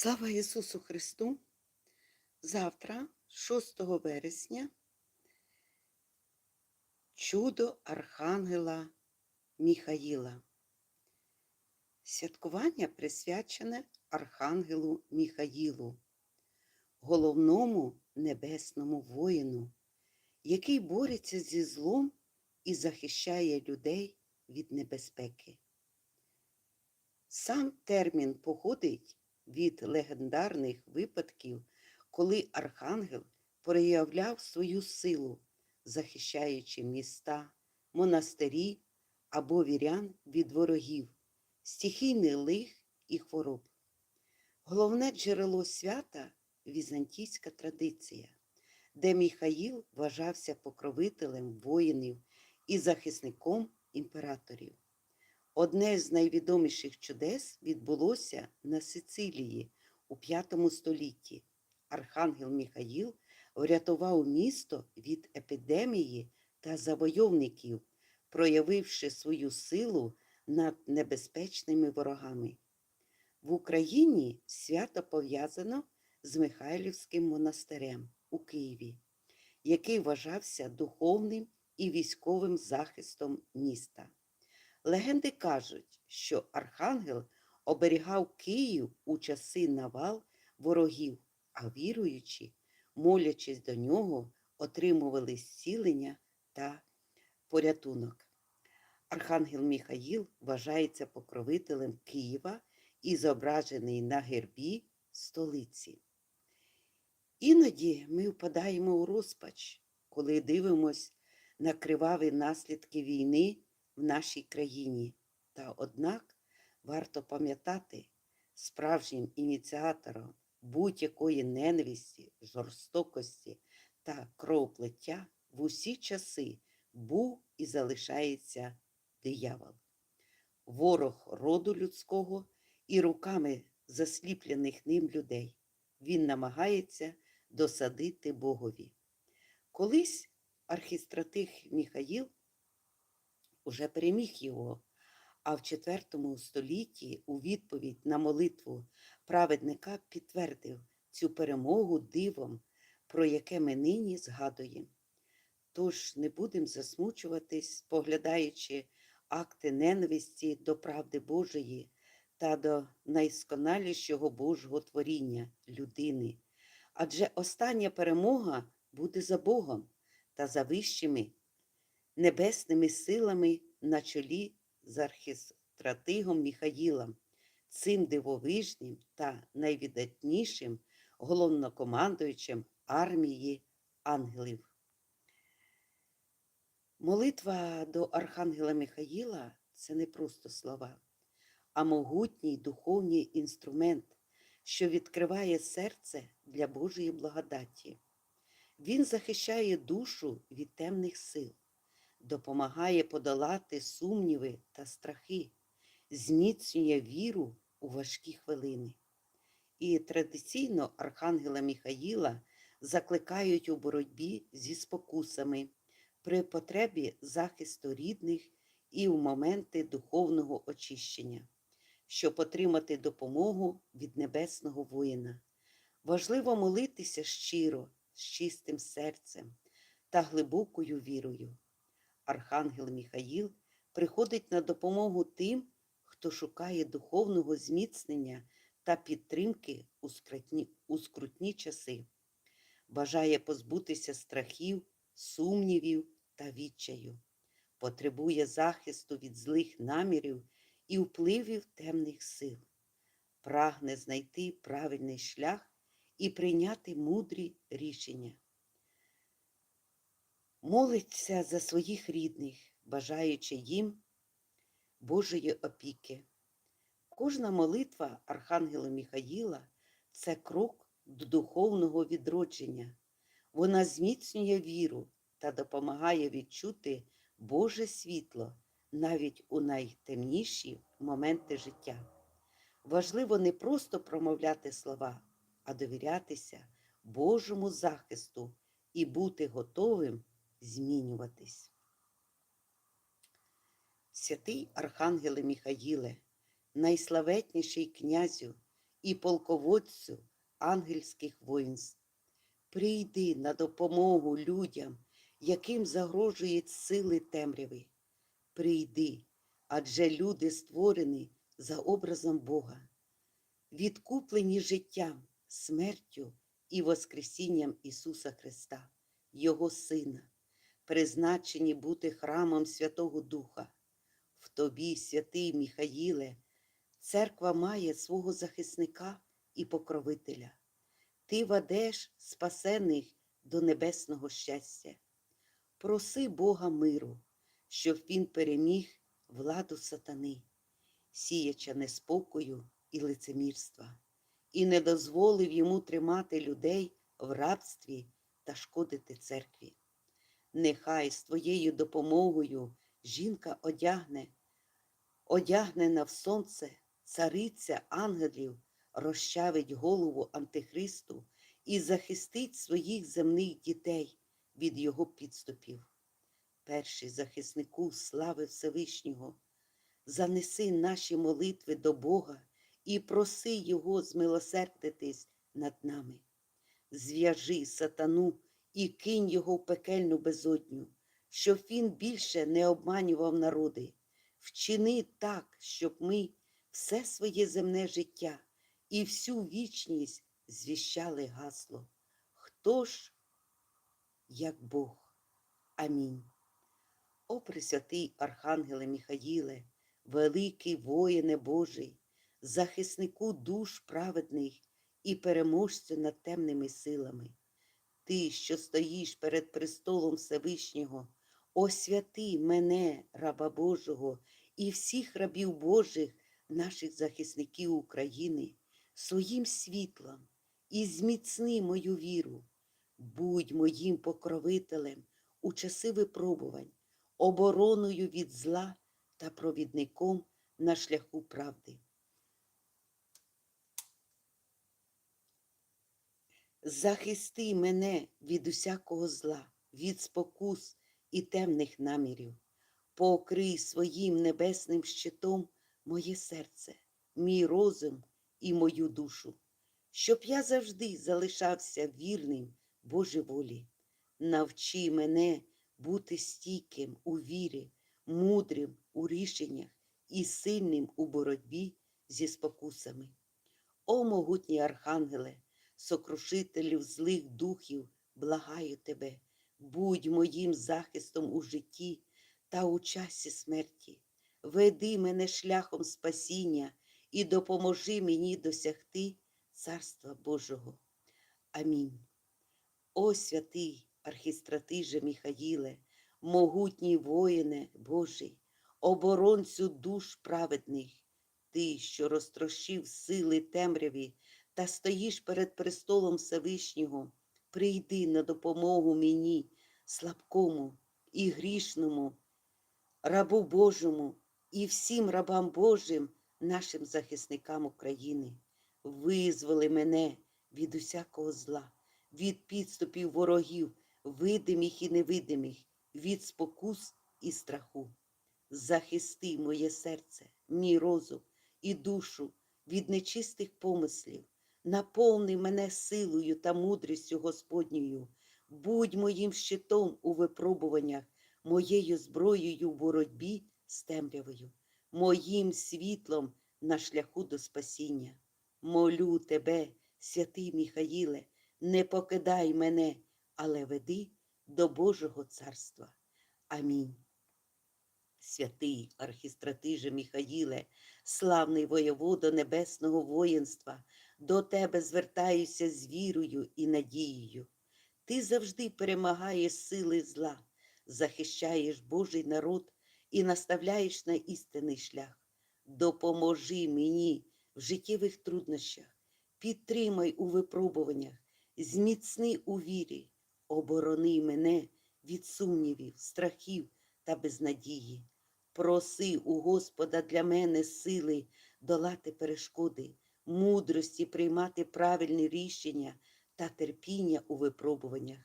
Слава Ісусу Христу! Завтра, 6 вересня, чудо Архангела Міхаїла. Святкування присвячене Архангелу Міхаїлу, головному небесному воїну, який бореться зі злом і захищає людей від небезпеки. Сам термін походить від легендарних випадків, коли архангел проявляв свою силу, захищаючи міста, монастирі або вірян від ворогів, стихійних лих і хвороб. Головне джерело свята візантійська традиція, де Міхаїл вважався покровителем воїнів і захисником імператорів. Одне з найвідоміших чудес відбулося на Сицилії у V столітті. Архангел Міхаїл врятував місто від епідемії та завойовників, проявивши свою силу над небезпечними ворогами. В Україні свято пов'язано з Михайлівським монастирем у Києві, який вважався духовним і військовим захистом міста. Легенди кажуть, що архангел оберігав Київ у часи навал ворогів, а віруючі, молячись до нього, отримували зцілення та порятунок. Архангел Міхаїл вважається покровителем Києва і зображений на гербі столиці. Іноді ми впадаємо у розпач, коли дивимось на криваві наслідки війни в нашій країні. Та однак варто пам'ятати справжнім ініціатором будь-якої ненависті, жорстокості та кровоплиття в усі часи був і залишається диявол. Ворог роду людського і руками засліплених ним людей. Він намагається досадити Богові. Колись архістратих Міхаїл уже переміг його, а в IV столітті у відповідь на молитву праведника підтвердив цю перемогу дивом, про яке ми нині згадуємо. Тож не будемо засмучуватись, споглядаючи акти ненависті до правди Божої та до найсконалішого Божого творіння людини. Адже остання перемога буде за Богом та за вищими небесними силами на чолі з архістратигом Міхаїлом, цим дивовижним та найвідатнішим головнокомандуючим армії ангелів. Молитва до Архангела Михаїла це не просто слова, а могутній духовний інструмент, що відкриває серце для Божої благодаті. Він захищає душу від темних сил, допомагає подолати сумніви та страхи, зміцнює віру у важкі хвилини. І традиційно Архангела Міхаїла закликають у боротьбі зі спокусами при потребі захисту рідних і в моменти духовного очищення, щоб отримати допомогу від небесного воїна. Важливо молитися щиро, з чистим серцем та глибокою вірою. Архангел Міхаїл приходить на допомогу тим, хто шукає духовного зміцнення та підтримки у скрутні, у скрутні часи, бажає позбутися страхів, сумнівів та відчаю, потребує захисту від злих намірів і впливів темних сил, прагне знайти правильний шлях і прийняти мудрі рішення. Молиться за своїх рідних, бажаючи їм Божої опіки. Кожна молитва Архангела Міхаїла це крок до духовного відродження. Вона зміцнює віру та допомагає відчути Боже світло навіть у найтемніші моменти життя. Важливо не просто промовляти слова, а довірятися Божому захисту і бути готовим змінюватись. Святий Архангеле Міхаїле, найславетніший князю і полководцю ангельських воїнств. Прийди на допомогу людям, яким загрожують сили темряви. Прийди, адже люди створені за образом Бога, відкуплені життям, смертю і Воскресінням Ісуса Христа, Його Сина, призначені бути храмом Святого Духа. В тобі, святий Міхаїле, церква має свого захисника і покровителя. Ти ведеш спасених до небесного щастя. Проси Бога миру, щоб він переміг владу сатани, сіяча неспокою і лицемірства, і не дозволив йому тримати людей в рабстві та шкодити церкві. Нехай з твоєю допомогою жінка одягне, одягнена в сонце, цариця ангелів, розчавить голову Антихристу і захистить своїх земних дітей від його підступів. Перший захиснику слави Всевишнього, занеси наші молитви до Бога і проси Його змилосердитись над нами. Зв'яжи сатану і кинь його в пекельну безодню, щоб він більше не обманював народи. Вчини так, щоб ми все своє земне життя і всю вічність звіщали гасло. Хто ж, як Бог? Амінь. О Пресвятий Архангеле Міхаїле, великий воїне Божий, захиснику душ праведних і переможцю над темними силами. Ти, що стоїш перед престолом Всевишнього, освяти мене, раба Божого, і всіх рабів Божих, наших захисників України, своїм світлом і зміцни мою віру. Будь моїм покровителем у часи випробувань, обороною від зла та провідником на шляху правди. Захисти мене від усякого зла, від спокус і темних намірів, покрий своїм небесним щитом моє серце, мій розум і мою душу, щоб я завжди залишався вірним Божій волі. Навчи мене бути стійким у вірі, мудрим у рішеннях і сильним у боротьбі зі спокусами. О могутній архангеле, сокрушителю злих духів, благаю тебе, будь моїм захистом у житті та у часі смерті. Веди мене шляхом спасіння і допоможи мені досягти Царства Божого. Амінь. О святий архістратиже Міхаїле, могутній воїне Божий, оборонцю душ праведних, ти, що розтрощив сили темряві та стоїш перед престолом Всевишнього, прийди на допомогу мені, слабкому і грішному, рабу Божому і всім рабам Божим, нашим захисникам України. Визволи мене від усякого зла, від підступів ворогів, видимих і невидимих, від спокус і страху. Захисти моє серце, мій розум і душу від нечистих помислів, наповни мене силою та мудрістю Господньою, будь моїм щитом у випробуваннях, моєю зброєю в боротьбі з темрявою, моїм світлом на шляху до спасіння. Молю тебе, святий Міхаїле, не покидай мене, але веди до Божого царства. Амінь. Святий архістратиже Міхаїле, славний воєводо небесного воїнства, до тебе звертаюся з вірою і надією. Ти завжди перемагаєш сили зла, захищаєш Божий народ і наставляєш на істинний шлях. Допоможи мені в життєвих труднощах, підтримай у випробуваннях, зміцни у вірі, оборони мене від сумнівів, страхів та безнадії. Проси у Господа для мене сили долати перешкоди, мудрості приймати правильні рішення та терпіння у випробуваннях.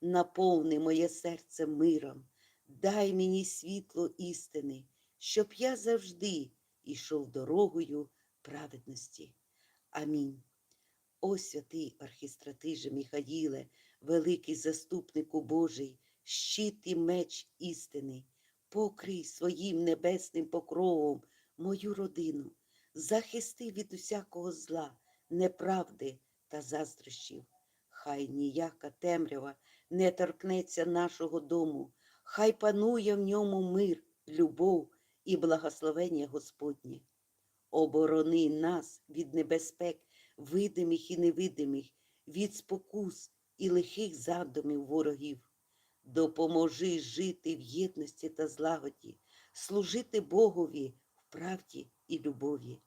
Наповни моє серце миром, дай мені світло істини, щоб я завжди ішов дорогою праведності. Амінь. О святий архістратиже Міхаїле, великий заступнику Божий, щит і меч істини, покрий своїм небесним покровом мою родину, захисти від усякого зла, неправди та заздрощів. Хай ніяка темрява не торкнеться нашого дому, хай панує в ньому мир, любов і благословення Господнє. Оборони нас від небезпек, видимих і невидимих, від спокус і лихих задумів ворогів. Допоможи жити в єдності та злагоді, служити Богові в правді і любові.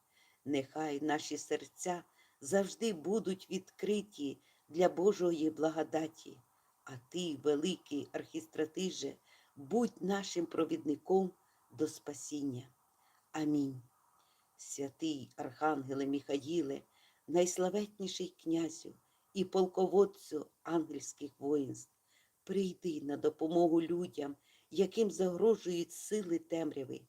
Нехай наші серця завжди будуть відкриті для Божої благодаті, а ти, великий архістратиже, будь нашим провідником до спасіння. Амінь. Святий Архангеле Міхаїле, найславетніший князю і полководцю ангельських воїнств, прийди на допомогу людям, яким загрожують сили темряви.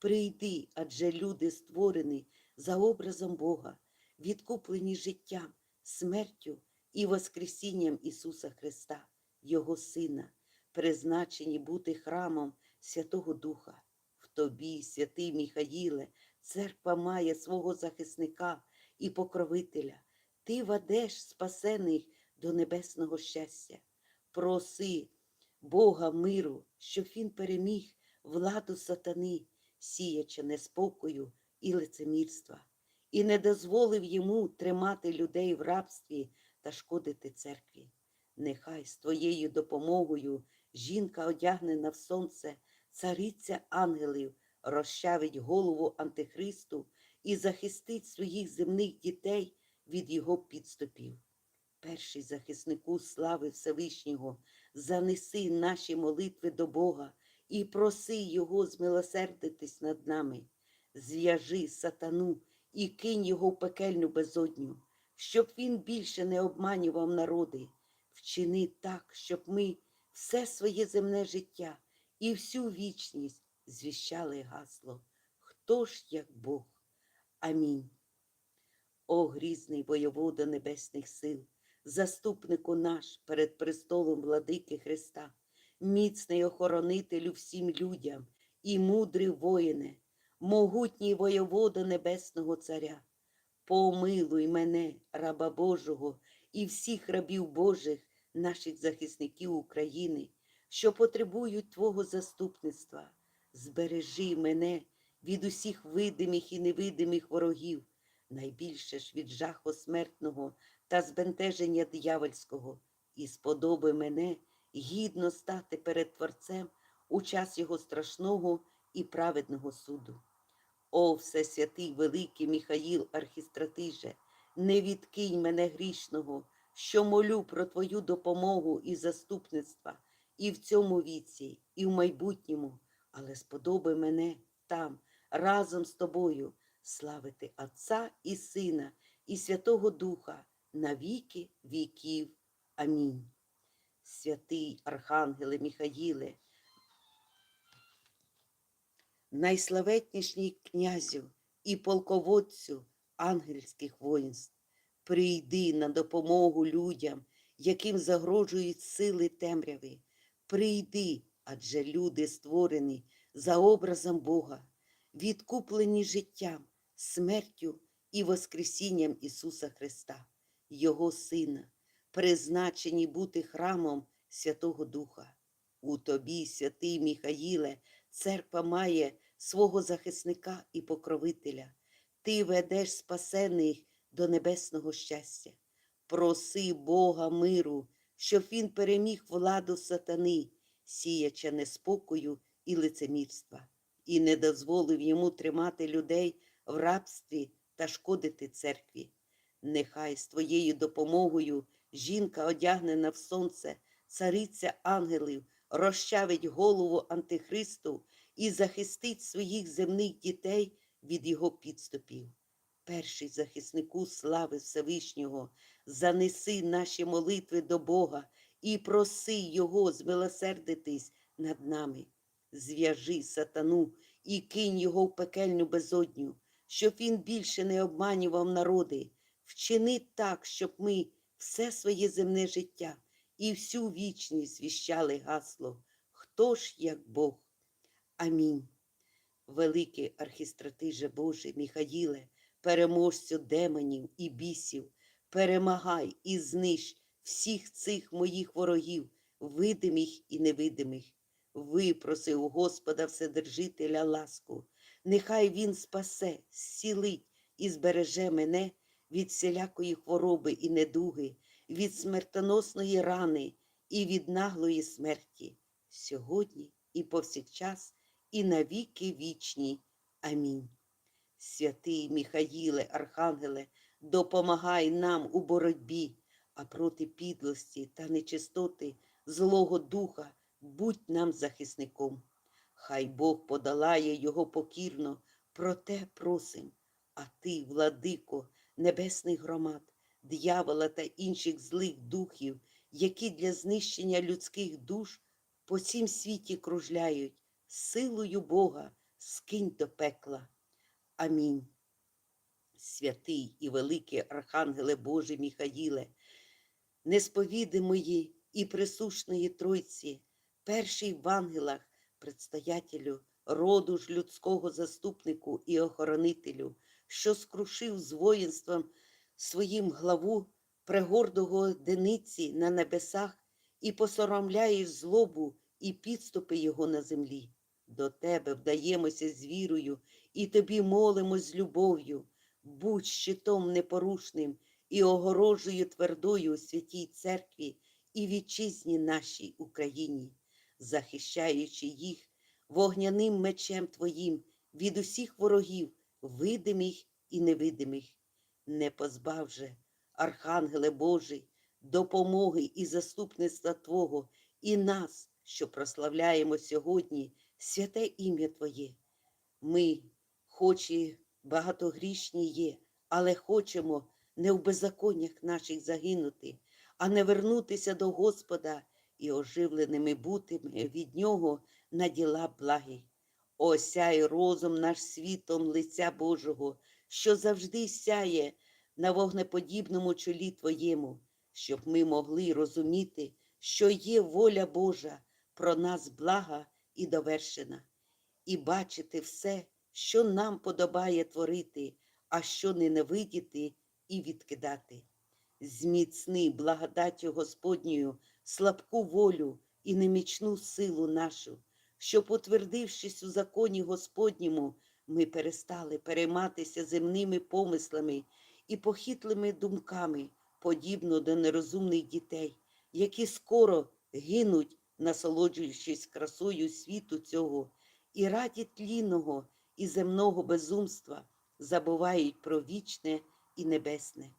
Прийди, адже люди створені за образом Бога, відкуплені життям, смертю і Воскресінням Ісуса Христа, Його Сина, призначені бути храмом Святого Духа. В тобі, святий Міхаїле, церква має свого захисника і покровителя. Ти ведеш спасених до небесного щастя. Проси Бога миру, щоб він переміг владу сатани, сіячи неспокою і лицемірства, і не дозволив йому тримати людей в рабстві та шкодити церкві. Нехай з твоєю допомогою жінка, одягнена в сонце, цариця ангелів, розчавить голову Антихристу і захистить своїх земних дітей від його підступів. Перший захиснику слави Всевишнього, занеси наші молитви до Бога і проси Його змилосердитись над нами. Зв'яжи сатану і кинь його в пекельну безодню, щоб він більше не обманював народи. Вчини так, щоб ми все своє земне життя і всю вічність звіщали гасло. Хто ж як Бог? Амінь. О грізний воєвода небесних сил, заступнику наш перед престолом владики Христа, міцний охоронителю всім людям і мудрий воїне, могутній воєвода Небесного Царя, помилуй мене, раба Божого, і всіх рабів Божих, наших захисників України, що потребують Твого заступництва. Збережи мене від усіх видимих і невидимих ворогів, найбільше ж від жаху смертного та збентеження диявольського, і сподоби мене гідно стати перед Творцем у час його страшного і праведного суду. О, Всесвятий Великий Міхаїл Архістратиже, не відкинь мене грішного, що молю про Твою допомогу і заступництва і в цьому віці, і в майбутньому, але сподоби мене там, разом з тобою, славити Отця і Сина, і Святого Духа на віки віків. Амінь. Святий Архангеле Міхаїле, найславетнішній князю і полководцю ангельських воїнств, прийди на допомогу людям, яким загрожують сили темряви. Прийди, адже люди створені за образом Бога, відкуплені життям, смертю і Воскресінням Ісуса Христа, Його Сина, призначені бути храмом Святого Духа. У тобі, святий Міхаїле, церква має свого захисника і покровителя. Ти ведеш спасених до небесного щастя. Проси Бога миру, щоб він переміг владу сатани, сіяча неспокою і лицемірства, і не дозволив йому тримати людей в рабстві та шкодити церкві. Нехай з твоєю допомогою жінка, одягнена в сонце, цариця ангелів, розчавить голову Антихристу і захистить своїх земних дітей від його підступів. Перший захиснику слави Всевишнього, занеси наші молитви до Бога і проси Його змилосердитись над нами. Зв'яжи сатану і кинь його в пекельну безодню, щоб він більше не обманював народи. вчини так, щоб ми все своє земне життя і всю вічність звіщали гасло Хто ж як Бог? Амінь. Великий архістратиже Божий Міхаїле, переможцю демонів і бісів, перемагай і знищ всіх цих моїх ворогів, видимих і невидимих. Випроси у Господа Вседержителя ласку, нехай Він спасе, зцілить і збереже мене від всілякої хвороби і недуги, від смертоносної рани і від наглої смерті, сьогодні і повсякчас, і навіки вічні. Амінь. Святий Міхаїле, Архангеле, допомагай нам у боротьбі, а проти підлості та нечистоти Злого Духа будь нам захисником. Хай Бог подолає його покірно, проте просим, а ти, владико, небесних громад, диявола та інших злих духів, які для знищення людських душ по цім світі кружляють, силою Бога скинь до пекла. Амінь. Святий і великий Архангеле Божий Міхаїле, несповідимої і присушної Тройці, перший в ангелах, предстоятелю, роду ж людського заступнику і охоронителю, що скрушив з воїнством своїм главу пригордого диниці на небесах і посоромляєш злобу і підступи його на землі. До тебе вдаємося з вірою і тобі молимось з любов'ю. Будь щитом непорушним і огорожею твердою у святій церкві і вітчизні нашій Україні, захищаючи їх вогняним мечем Твоїм від усіх ворогів, видимих і невидимих. Не позбав же, Архангеле Божий, допомоги і заступництва Твого і нас, що прославляємо сьогодні святе ім'я Твоє. Ми, хоч і багатогрішні є, але хочемо не в беззаконнях наших загинути, а не вернутися до Господа і оживленими бутими від Нього на діла благі. Осяй розум наш світом лиця Божого, що завжди сяє на вогнеподібному чолі Твоєму, щоб ми могли розуміти, що є воля Божа про нас блага і довершена, і бачити все, що нам подобає творити, а що ненавидіти і відкидати. Зміцни благодаттю Господньою слабку волю і немічну силу нашу, що, потвердившись у законі Господньому, ми перестали перейматися земними помислами і похитлими думками, подібно до нерозумних дітей, які скоро гинуть, насолоджуючись красою світу цього, і раді тлінного і земного безумства забувають про вічне і небесне.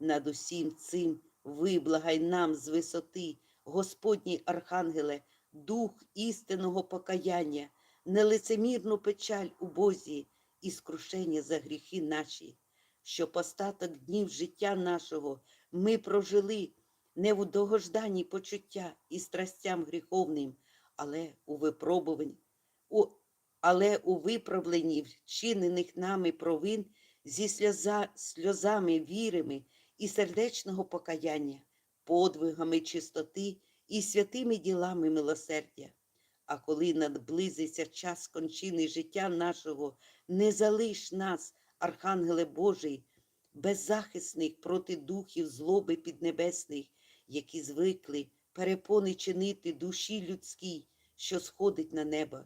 Над усім цим виблагай нам з висоти, Господній Архангеле, дух істинного покаяння, нелицемірну печаль у Бозі і скрушення за гріхи наші, щоб остаток днів життя нашого ми прожили не в догожданні почуття і страстям гріховним, але у випробуванні, у, але у виправленні вчинених нами провин зі сльоза, сльозами вірими і сердечного покаяння, подвигами чистоти і святими ділами милосердя. А коли надблизиться час кончини життя нашого, не залиш нас, Архангеле Божий, беззахисних проти духів злоби піднебесних, які звикли перепони чинити душі людській, що сходить на небо,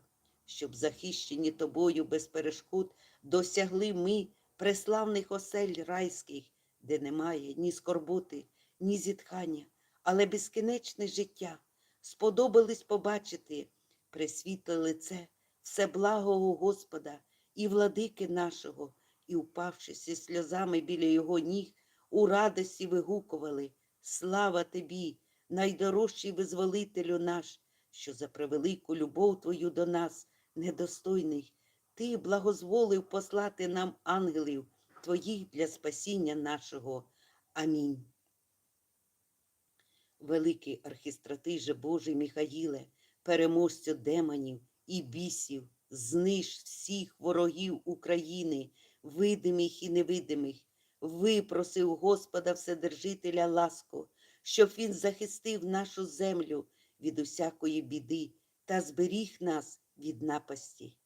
щоб захищені тобою без перешкод досягли ми преславних осель райських, де немає ні скорботи, ні зітхання, але безкінечне життя. Сподобались побачити пресвітле лице всеблагого Господа і владики нашого, і, упавшись зі сльозами біля його ніг, у радості вигукували Слава тобі, найдорожчий визволителю наш, що за превелику любов твою до нас, недостойний, ти благозволив послати нам ангелів твоїх для спасіння нашого. Амінь. Великий архістратиже Божий Міхаїле, переможцю демонів і бісів, зниж всіх ворогів України, видимих і невидимих, випросив Господа Вседержителя ласку, щоб він захистив нашу землю від усякої біди та зберіг нас від напасті.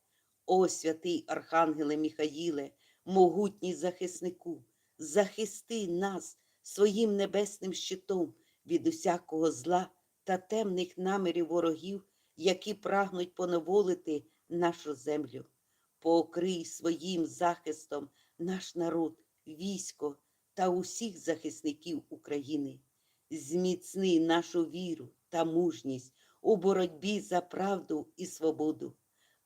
О, святий Архангеле Міхаїле, могутній захиснику, захисти нас своїм небесним щитом від усякого зла та темних намірів ворогів, які прагнуть поневолити нашу землю. Покрий своїм захистом наш народ, військо та усіх захисників України. Зміцни нашу віру та мужність у боротьбі за правду і свободу.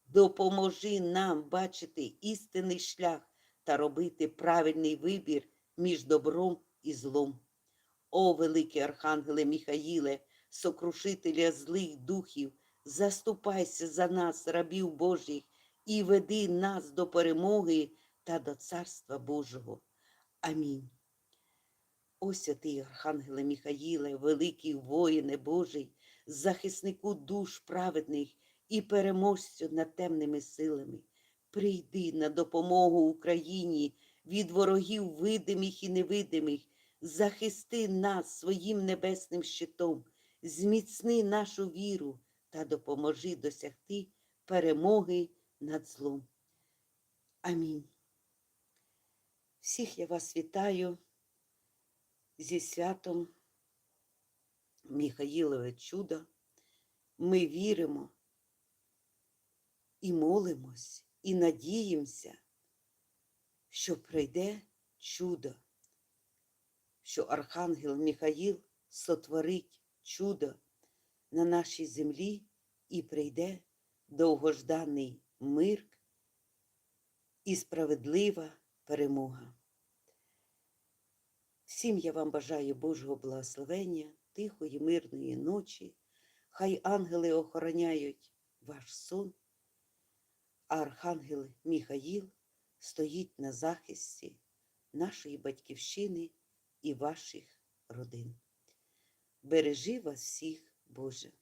Допоможи нам бачити істинний шлях та робити правильний вибір між добром і злом. О, великий Архангеле Міхаїле, сокрушителя злих духів, заступайся за нас, рабів Божих, і веди нас до перемоги та до Царства Божого. Амінь. О, святий Архангеле Міхаїле, великий воїне Божий, захиснику душ праведних і переможцю над темними силами, прийди на допомогу Україні від ворогів видимих і невидимих, захисти нас своїм небесним щитом, зміцни нашу віру та допоможи досягти перемоги над злом. Амінь. Всіх я вас вітаю зі святом Міхаїлове чудо. Ми віримо і молимось, і надіємося, що прийде чудо, що Архангел Міхаїл сотворить чудо на нашій землі і прийде довгожданий мир і справедлива перемога. Всім я вам бажаю Божого благословення, тихої, мирної ночі. Хай ангели охороняють ваш сон, а архангел Міхаїл стоїть на захисті нашої батьківщини і ваших родин. Бережи вас всіх, Боже!